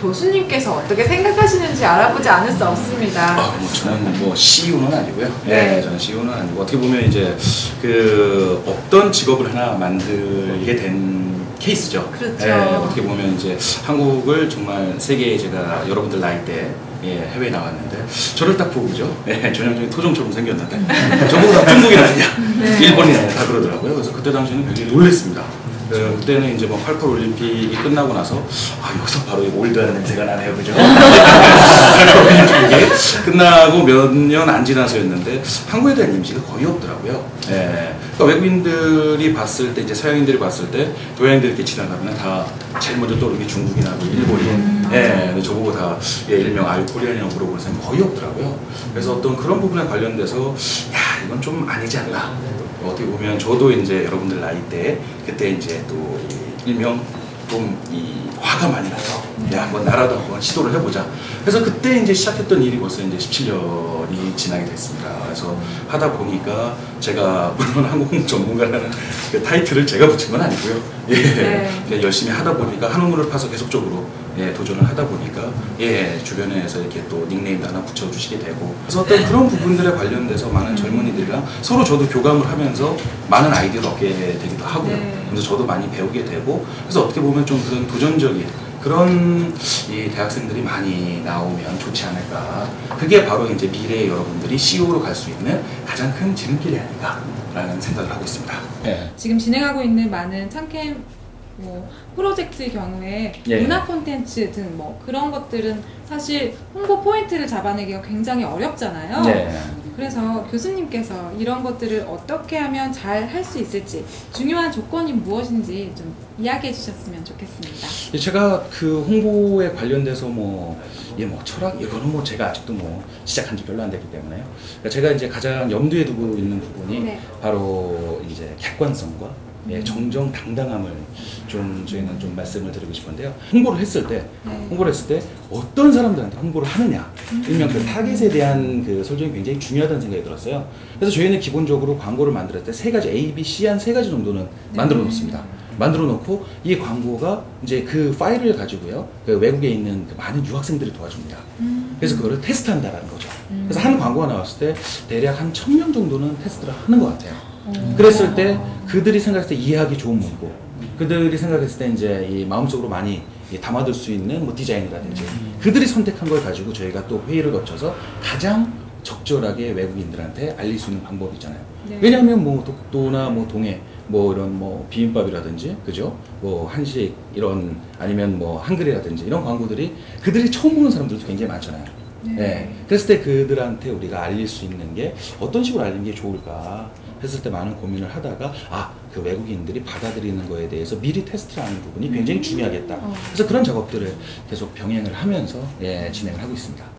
교수님께서 어떻게 생각하시는지 알아보지 않을 수 없습니다. 아, 뭐 저는 뭐 CEO는 아니고요. 네. 네. 저는 CEO는 아니고 어떻게 보면 이제 그 없던 직업을 하나 만들게 된 케이스죠. 그렇죠. 예, 어떻게 보면 이제 한국을 정말 세계에 제가 여러분들 나이 때 예, 해외에 나왔는데 저를 딱 보고죠. 예, 전형적인 토종처럼 생겼는데 저보다 네. 일본인 아니냐 다 그러더라고요. 그래서 그때 당시에는 굉장히 놀랬습니다. 그, 그때는 이제 뭐 88 올림픽이 끝나고 나서 아 여기서 바로 이 올드한 냄새가 나네요, 그죠? 88 올림픽이 끝나고 몇 년 안 지나서였는데 한국에 대한 이미지가 거의 없더라고요. 예. 그러니까 외국인들이 봤을 때 이제 서양인들이 봤을 때 동양인들 이렇게 지나가면 다 제일 먼저 떠오르는 게 중국이나 뭐 일본인. 예. 근데 저보고 다 예, 일명 알코리안이라고 물어보는 사람이 거의 없더라고요. 그래서 어떤 그런 부분에 관련돼서 야 이건 좀 아니지 않나. 어떻게 보면 저도 이제 여러분들 나이 때 그때 이제 또이 일명 좀 이 화가 많이 나서 야 한번 나라도 한번 시도를 해보자. 그래서 그때 이제 시작했던 일이 벌써 이제 17년이 지나게 됐습니다. 그래서 하다 보니까 제가 물론 한국 전문가라는 그 타이틀을 제가 붙인 건 아니고요. 예, 네. 열심히 하다 보니까 한우물을 파서 계속적으로 예, 도전을 하다 보니까 예, 주변에서 이렇게 또 닉네임도 하나 붙여주시게 되고 그래서 어떤 그런 부분들에 관련돼서 많은 젊은이들이랑 서로 저도 교감을 하면서 많은 아이디어를 얻게 되기도 하고요. 네. 그래서 저도 많이 배우게 되고 그래서 어떻게 보면 좀 그런 도전적인 그런 이 대학생들이 많이 나오면 좋지 않을까. 그게 바로 이제 미래의 여러분들이 CEO로 갈 수 있는 가장 큰 지름길이 아닌가라는 생각을 하고 있습니다. 네. 지금 진행하고 있는 많은 창캠 뭐 프로젝트의 경우에 예. 문화 콘텐츠 등 뭐 그런 것들은 사실 홍보 포인트를 잡아내기가 굉장히 어렵잖아요. 네. 그래서 교수님께서 이런 것들을 어떻게 하면 잘 할 수 있을지 중요한 조건이 무엇인지 좀 이야기해 주셨으면 좋겠습니다. 제가 그 홍보에 관련돼서 뭐, 예, 뭐, 철학, 이거는 뭐 제가 아직도 뭐 시작한 지 별로 안 됐기 때문에요. 그러니까 제가 이제 가장 염두에 두고 있는 부분이 네. 바로 이제 객관성과 예, 정정당당함을 좀 저희는 좀 말씀을 드리고 싶은데요. 홍보를 했을 때, 네. 홍보를 했을 때 어떤 사람들한테 홍보를 하느냐, 일명 그 타겟에 대한 그 설정이 굉장히 중요하다는 생각이 들었어요. 그래서 저희는 기본적으로 광고를 만들 때세 가지 A, B, C 한 세 가지 정도는 만들어 놓습니다. 만들어 놓고 이 광고가 이제 그 파일을 가지고요 그 외국에 있는 그 많은 유학생들이 도와줍니다. 음. 그래서 그거를 테스트한다라는 거죠. 음. 그래서 한 광고가 나왔을 때 대략 한 천 명 정도는 테스트를 하는 것 같아요. 어. 그랬을 때 그들이 생각했을 때 이해하기 좋은 문구, 그들이 생각했을 때 이제 이 마음속으로 많이 이 담아둘 수 있는 뭐 디자인이라든지 그들이 선택한 걸 가지고 저희가 또 회의를 거쳐서 가장 적절하게 외국인들한테 알릴 수 있는 방법이잖아요. 네. 왜냐하면 뭐 독도나 뭐 동해 뭐 이런 뭐 비빔밥이라든지 그죠? 뭐 한식 이런 아니면 뭐 한글이라든지 이런 광고들이 그들이 처음 보는 사람들도 굉장히 많잖아요. 네. 네. 그랬을 때 그들한테 우리가 알릴 수 있는 게 어떤 식으로 알리는 게 좋을까 했을 때 많은 고민을 하다가 아 그 외국인들이 받아들이는 거에 대해서 미리 테스트를 하는 부분이 굉장히 중요하겠다. 어. 그래서 그런 작업들을 계속 병행을 하면서 예, 진행을 하고 있습니다.